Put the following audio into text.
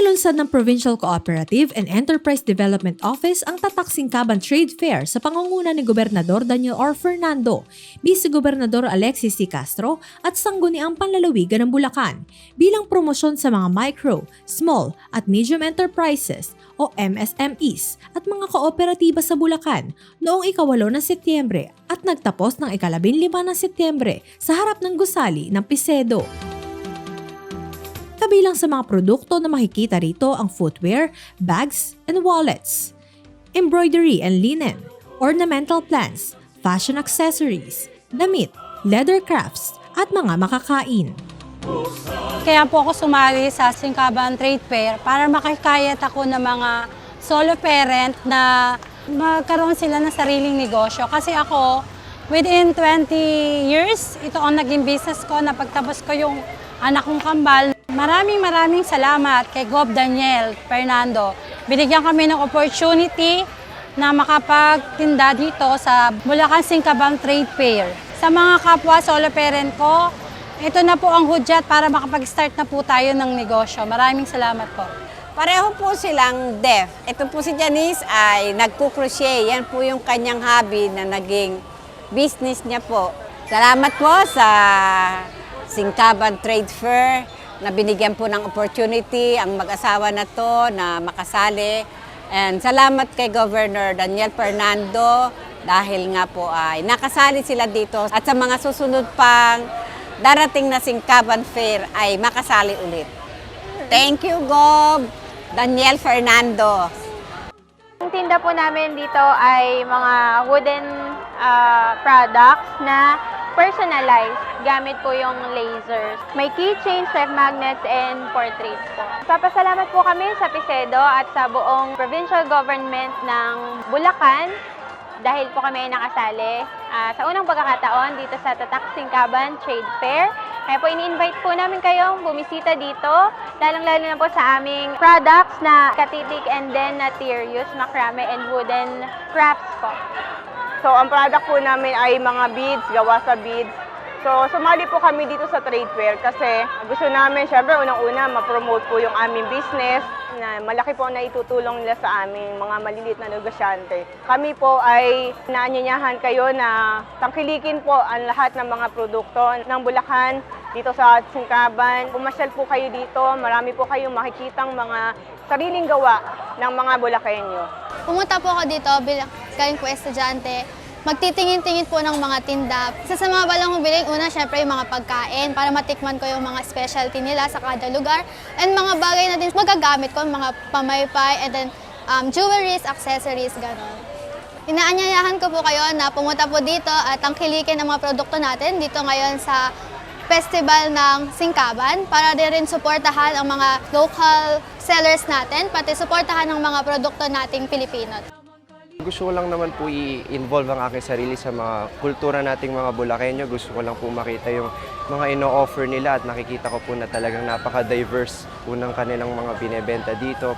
Inilunsad ng Provincial Cooperative and Enterprise Development Office ang Tatak Singkaban Trade Fair sa pangunguna ni Gobernador Daniel R. Fernando, Vice Gobernador Alexis C. Castro at Sangguniang Panlalawigan ng Bulacan bilang promosyon sa mga micro, small at medium enterprises o MSMEs at mga kooperatiba sa Bulacan noong ikawalo ng Setyembre at nagtapos ng ikalabing lima ng Setyembre sa harap ng gusali ng Pisedo. Kabilang sa mga produkto na makikita rito ang footwear, bags, and wallets, embroidery and linen, ornamental plants, fashion accessories, damit, leather crafts, at mga makakain. Kaya po ako sumali sa Singkaban Trade Fair para makikayat ako ng mga solo parent na magkaroon sila ng sariling negosyo. Kasi ako, within 20 years, ito ang naging business ko na pagtapos ko yung anak kong kambal. Maraming maraming salamat kay Gob Daniel Fernando. Binigyan kami ng opportunity na makapagtinda dito sa Bulacan Singkaban Trade Fair. Sa mga kapwa solo parent ko, ito na po ang hudyat para makapag-start na po tayo ng negosyo. Maraming salamat po. Pareho po silang deaf. Ito po si Janice ay nagkukrochet. Yan po yung kanyang hobby na naging business niya po. Salamat po sa Singkaban Trade Fair na binigyan po ng opportunity ang mag-asawa na to na makasali. And salamat kay Governor Daniel Fernando dahil nga po ay nakasali sila dito at sa mga susunod pang darating na Singkaban Fair ay makasali ulit. Thank you, Gob! Daniel Fernando. Ang tinda po namin dito ay mga wooden ah, products na personalized gamit po yung lasers. May keychains, life magnets, and portraits po. Papasalamat po kami sa Pisedo at sa buong provincial government ng Bulacan dahil po kami ay nakasali ah, sa unang pagkakataon dito sa Tatak Singkaban Trade Fair. Kaya po ini-invite po namin kayong bumisita dito, lalong-lalo na po sa aming products na katitik and then na Tyrius, macrame and wooden crafts po. So, ang product po namin ay mga beads, gawa sa beads. So, sumali po kami dito sa trade fair kasi gusto namin, syempre, unang-una, ma-promote po yung aming business na malaki po na itutulong nila sa aming mga maliliit na negosyante. Kami po ay naanyanyahan kayo na tangkilikin po ang lahat ng mga produkto ng Bulacan dito sa Singkaban. Pumasyal po kayo dito, marami po kayong makikitang mga sariling gawa ng mga Bulakenyo. Pumunta po ako dito galing po estudyante. Magtitingin-tingin po ng mga tinda. Isa sa mga balang hubiling, una syempre yung mga pagkain para matikman ko yung mga specialty nila sa kada lugar. And mga bagay na din magagamit ko, mga pamaypay, and then um, jewelries, accessories, gano'n. Inaanyayahan ko po kayo na pumunta po dito at tangkilikin ang mga produkto natin dito ngayon sa festival ng Singkaban para din rin suportahan ang mga local sellers natin, pati suportahan ang mga produkto nating Pilipino. Gusto ko lang naman po i-involve ang aking sarili sa mga kultura nating mga Bulakenyo. Gusto ko lang po makita yung mga ino-offer nila at nakikita ko po na talagang napaka-diverse po ng kanilang mga binebenta dito.